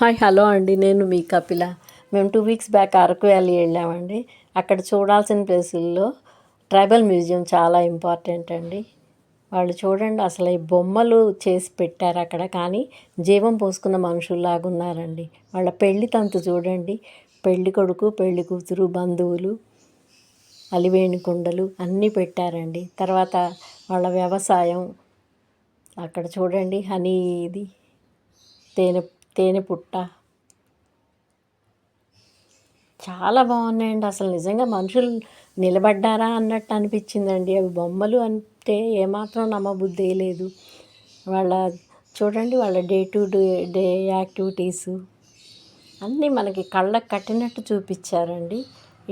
Hi hello అండి. నేను మీ కపిల. మేము two weeks back Araku valley వెళ్ళామండి. అక్కడ చూడాల్సిన ప్లేసుల్లో ట్రైబల్ మ్యూజియం చాలా ఇంపార్టెంట్ అండి. వాళ్ళు చూడండి అసలు ఈ బొమ్మలు చేసి పెట్టారు అక్కడ. కానీ జీవం పోసుకున్న మనుషుల్లాగా ఉన్నారండి. వాళ్ళ పెళ్ళి తంతు చూడండి. పెళ్ళి కొడుకు పెళ్ళి కూతురు బంధువులు అలివేణి కుండలు అన్నీ పెట్టారండి. తర్వాత వాళ్ళ వ్యవసాయం అక్కడ చూడండి హనీ ఇది తేనె తేనె పుట్ట. చాలా బాగున్నాయండి. అసలు నిజంగా మనుషులు నిలబడ్డారా అన్నట్టు అనిపించిందండి. అవి బొమ్మలు అంటే ఏమాత్రం నమ్మబుద్ధి లేదు. వాళ్ళ చూడండి వాళ్ళ day to day day activities. అన్నీ మనకి కళ్ళకు కట్టినట్టు చూపించారండి.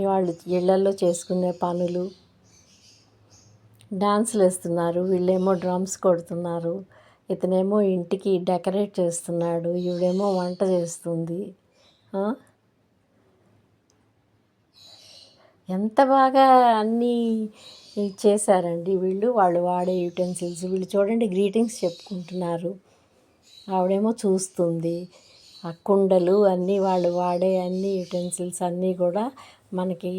వాళ్ళు ఇళ్ళల్లో చేసుకునే పనులు. డాన్సులు వేస్తున్నారు. వీళ్ళేమో డ్రమ్స్ కొడుతున్నారు. ఇతనేమో ఇంటికి డెకరేట్ చేస్తున్నాడు ఈవిడేమో వంట చేస్తుంది. ఎంత బాగా అన్నీ చేశారండి వీళ్ళు. వాళ్ళు వాడే యూటెన్సిల్స్ వీళ్ళు చూడండి గ్రీటింగ్స్ చెప్పుకుంటున్నారు. ఆవిడేమో చూస్తుంది. ఆ కుండలు అన్నీ వాళ్ళు వాడే అన్ని యూటెన్సిల్స్ అన్నీ కూడా మనకి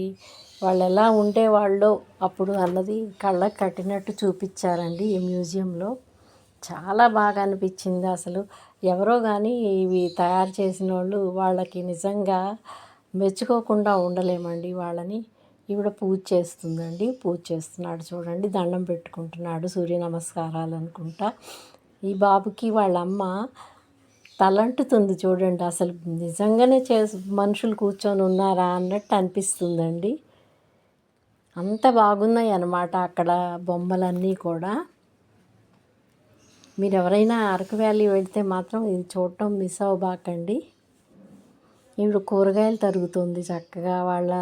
వాళ్ళు ఎలా ఉండేవాళ్ళో అప్పుడు అన్నది కళ్ళకు కట్టినట్టు చూపించారండి ఈ మ్యూజియంలో. చాలా బాగా అనిపించింది అసలు. ఎవరో కానీ ఇవి తయారు చేసిన వాళ్ళు వాళ్ళకి నిజంగా మెచ్చుకోకుండా ఉండలేమండి వాళ్ళని. ఈవిడ పూజ చేస్తుందండి. పూజ చేస్తున్నాడు చూడండి. దండం పెట్టుకుంటున్నాడు. సూర్య నమస్కారాలు అనుకుంటా. ఈ బాబుకి వాళ్ళ అమ్మ తలంటుతుంది చూడండి. అసలు నిజంగానే చే మనుషులు కూర్చొని ఉన్నారా అన్నట్టు అనిపిస్తుందండి. అంత బాగున్నాయి అన్నమాట అక్కడ బొమ్మలన్నీ కూడా. మీరు ఎవరైనా అరకు వ్యాలీ వెళ్తే మాత్రం ఇది చూడటం మిస్ అవ్వబాకండి. ఇప్పుడు కూరగాయలు తరుగుతుంది చక్కగా. వాళ్ళ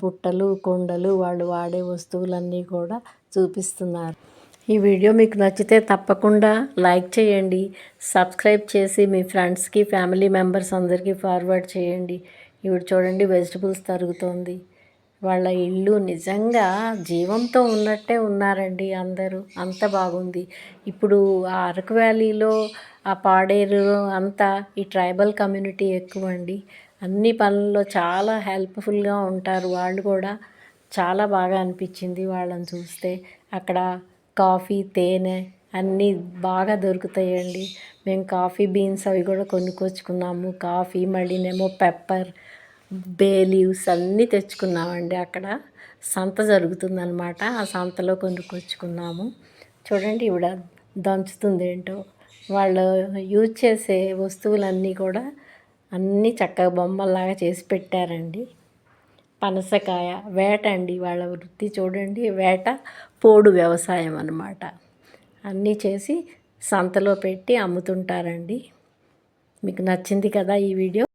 బుట్టలు కుండలు వాళ్ళు వాడే వస్తువులన్నీ కూడా చూపిస్తున్నారు. ఈ వీడియో మీకు నచ్చితే తప్పకుండా లైక్ చేయండి. సబ్స్క్రైబ్ చేసి మీ ఫ్రెండ్స్కి ఫ్యామిలీ మెంబర్స్ అందరికీ ఫార్వర్డ్ చేయండి. ఇప్పుడు చూడండి వెజిటబుల్స్ తరుగుతోంది. వాళ్ళ ఇల్లు నిజంగా జీవంతో ఉన్నట్టే ఉన్నారండి అందరూ. అంత బాగుంది. ఇప్పుడు ఆ అరకు వ్యాలీలో ఆ పాడేరు అంతా ఈ ట్రైబల్ కమ్యూనిటీ ఎక్కువ అండి అన్ని పనుల్లో చాలా హెల్ప్ఫుల్గా ఉంటారు వాళ్ళు కూడా. చాలా బాగా అనిపించింది వాళ్ళని చూస్తే. అక్కడ కాఫీ తేనె అన్నీ బాగా దొరుకుతాయండి. మేము కాఫీ బీన్స్ అవి కూడా కొనుక్కొచ్చుకున్నాము. కాఫీ మళ్ళీనేమో పెప్పర్ బే లీవ్స్ అన్నీ తెచ్చుకున్నామండి అక్కడ. సంత జరుగుతుందనమాట ఆ సంతలో కొనుక్కొచ్చుకున్నాము. చూడండి ఇవిడ దంచుతుంది ఏంటో వాళ్ళు యూజ్ చేసే వస్తువులన్నీ కూడా అన్నీ చక్కగా బొమ్మల్లాగా చేసి పెట్టారండి. పనసకాయ వేట అండి వాళ్ళ వృత్తి చూడండి. వేట పోడు వ్యవసాయం అన్నమాట. అన్నీ చేసి సంతలో పెట్టి అమ్ముతుంటారండి. మీకు నచ్చింది కదా ఈ వీడియో?